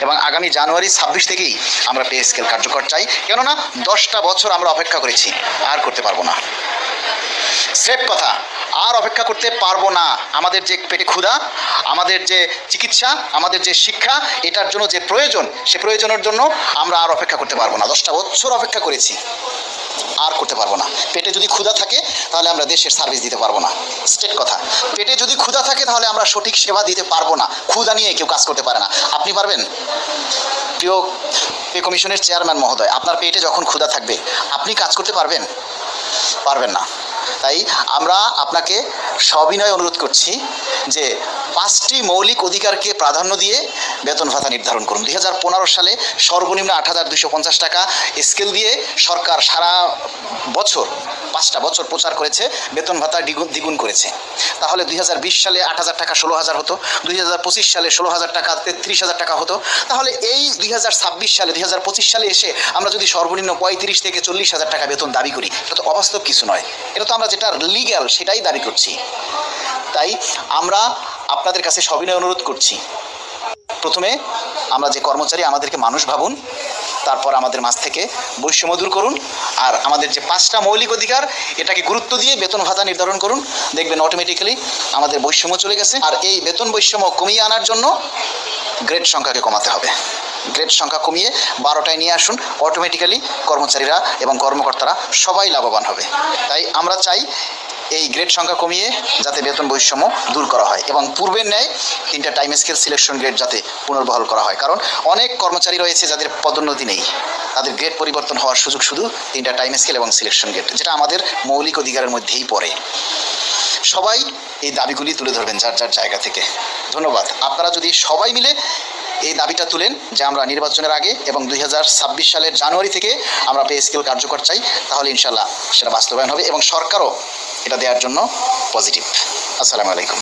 এবং আগামী জানুয়ারি ছাব্বিশ থেকেই আমরা পে স্কেল কার্যকর চাই। কেননা দশটা বছর আমরা অপেক্ষা করেছি, আর করতে পারব না। স্রেফ কথা, আর অপেক্ষা করতে পারব না। আমাদের যে পেটে ক্ষুধা, আমাদের যে চিকিৎসা, আমাদের যে শিক্ষা, এটার জন্য যে প্রয়োজন, সে প্রয়োজনের জন্য আমরা আর অপেক্ষা করতে পারব না। দশটা বছর অপেক্ষা করেছি। আর করতে পারব না। পেটে যদি ক্ষুধা থাকে, তাহলে আমরা দেশের সার্ভিস দিতে পারব না। স্টেট কথা। পেটে যদি ক্ষুধা থাকে, তাহলে আমরা সঠিক সেবা দিতে পারব না। ক্ষুধা নিয়ে কেউ কাজ করতে পারে না। আপনি পারবেন? প্রিয় পে কমিশনের চেয়ারম্যান মহোদয়, আপনার পেটে যখন ক্ষুধা থাকবে, আপনি কাজ করতে পারবেন? পারবেন না। তাই আমরা আপনাকে সবিনয় অনুরোধ করছি যে পাঁচটি মৌলিক অধিকারকে প্রাধান্য দিয়ে বেতন ভাতা নির্ধারণ করুন। দুই হাজার পনেরো সালে সর্বনিম্ন আট হাজার দুশো পঞ্চাশ টাকা স্কেল দিয়ে সরকার সারা বছর, পাঁচটা বছর প্রচার করেছে, বেতন ভাতা দ্বিগুণ দ্বিগুণ করেছে। তাহলে দুই হাজার বিশ সালে আট হাজার টাকা ষোলো হাজার হতো, দুই হাজার পঁচিশ সালে ষোলো হাজার টাকা, তেত্রিশ হাজার টাকা হতো। তাহলে এই দুই হাজার ছাব্বিশ সালে, দুই হাজার পঁচিশ সালে এসে আমরা যদি সর্বনিম্ন পঁয়ত্রিশ থেকে চল্লিশ হাজার টাকা বেতন দাবি করি, এটা তো অবাস্তব কিছু নয়। এটা তো আমরা যেটা লিগ্যাল সেটাই দাবি করছি। তাই আমরা আপনাদের কাছে সবিনয় অনুরোধ করছি। প্রথমে আমরা যে কর্মচারী আমাদেরকে মানুষ ভাবুন, তারপর আমাদের মাছ থেকে বৈষম্য দূর করুন, আর আমাদের যে পাঁচটা মৌলিক অধিকার, এটাকে গুরুত্ব দিয়ে বেতন ভাতা নির্ধারণ করুন। দেখবেন অটোমেটিক্যালি আমাদের বৈষম্য চলে গেছে, আর এই বেতন বৈষম্য কমিয়ে আনার জন্য গ্রেড সংখ্যাকে কমাতে হবে। গ্রেড সংখ্যা কমিয়ে বারোটায় নিয়ে আসুন। অটোমেটিক্যালি কর্মচারীরা এবং কর্মকর্তারা সবাই লাভবান হবে। তাই আমরা চাই এই গ্রেড সংখ্যা কমিয়ে যাতে বেতন বৈষম্য দূর করা হয় এবং পূর্বের ন্যায় তিনটা টাইম স্কেল সিলেকশন গ্রেড যাতে পুনর্বহাল করা হয়। কারণ অনেক কর্মচারী রয়েছে যাদের পদোন্নতি নেই। তাদের গ্রেড পরিবর্তন হওয়ার সুযোগ শুধু তিনটা টাইম স্কেল এবং সিলেকশন গ্রেড যেটা আমাদের মৌলিক অধিকারের মধ্যেই পড়ে। সবাই এই দাবিগুলি তুলে ধরবেন যার যার জায়গা থেকে। ধন্যবাদ। আপনারা যদি সবাই মিলে এই দাবিটা তুলেন যে আমরা নির্বাচনের আগে এবং দুই হাজার ছাব্বিশ সালের জানুয়ারি থেকে আমরা পে স্কেল কার্যকর চাই, তাহলে ইনশাল্লাহ সেটা বাস্তবায়ন হবে এবং সরকারও এটা দেওয়ার জন্য পজিটিভ আসসালামু আলাইকুম।